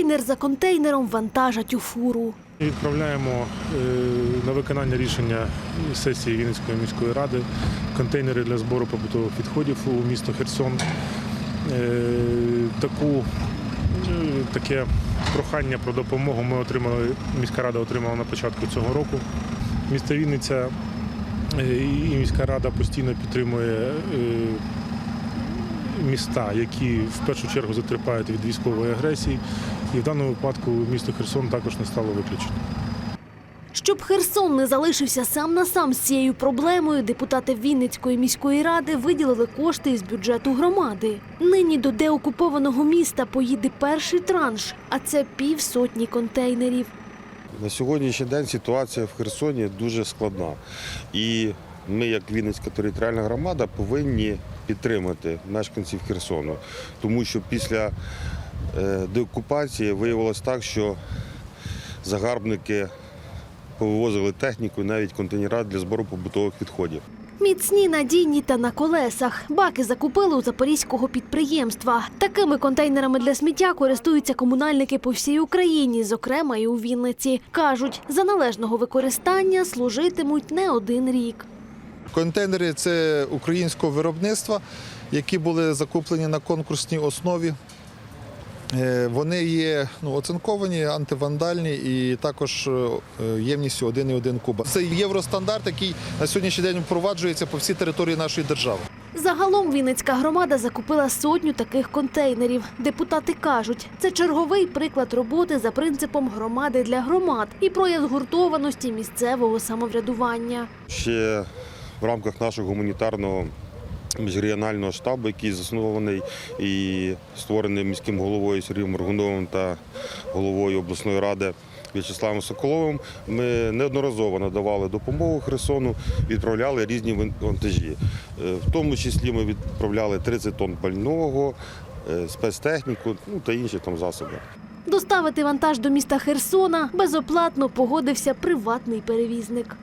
Контейнер за контейнером вантажать у фуру. Відправляємо е, на виконання рішення сесії Вінницької міської ради контейнери для збору побутових відходів у місто Херсон. Е, Таку, е, таке прохання про допомогу ми отримали, міська рада отримала на початку цього року. Місто Вінниця і міська рада постійно підтримує міста, які в першу чергу затерпають від військової агресії. І в даному випадку місто Херсон також не стало виключенням. Щоб Херсон не залишився сам на сам з цією проблемою, депутати Вінницької міської ради виділили кошти із бюджету громади. Нині до деокупованого міста поїде перший транш, а це півсотні контейнерів. На сьогоднішній день ситуація в Херсоні дуже складна. І ми, як Вінницька територіальна громада, повинні підтримати мешканців Херсону. Тому що після е, деокупації виявилось так, що загарбники повивозили техніку, і навіть контейнера для збору побутових відходів. Міцні, надійні та на колесах. Баки закупили у запорізького підприємства. Такими контейнерами для сміття користуються комунальники по всій Україні, зокрема і у Вінниці. Кажуть, за належного використання служитимуть не один рік. Контейнери це українського виробництва, які були закуплені на конкурсній основі. Е, Вони є ну, оцинковані, антивандальні і також е, ємністю 1,1 куба. Це євростандарт, який на сьогоднішній день впроваджується по всій території нашої держави. Загалом Вінницька громада закупила сотню таких контейнерів. Депутати кажуть, це черговий приклад роботи за принципом громади для громад і прояв згуртованості місцевого самоврядування. Ще в рамках нашого гуманітарного міжрегіонального штабу, який заснований і створений міським головою Сергієм Моргуновим та головою обласної ради В'ячеславом Соколовим, ми неодноразово надавали допомогу Херсону, відправляли різні вантажі. Е, В тому числі ми відправляли 30 тонн пального, е, спецтехніку ну, та інші там засоби. Доставити вантаж до міста Херсона безоплатно погодився приватний перевізник.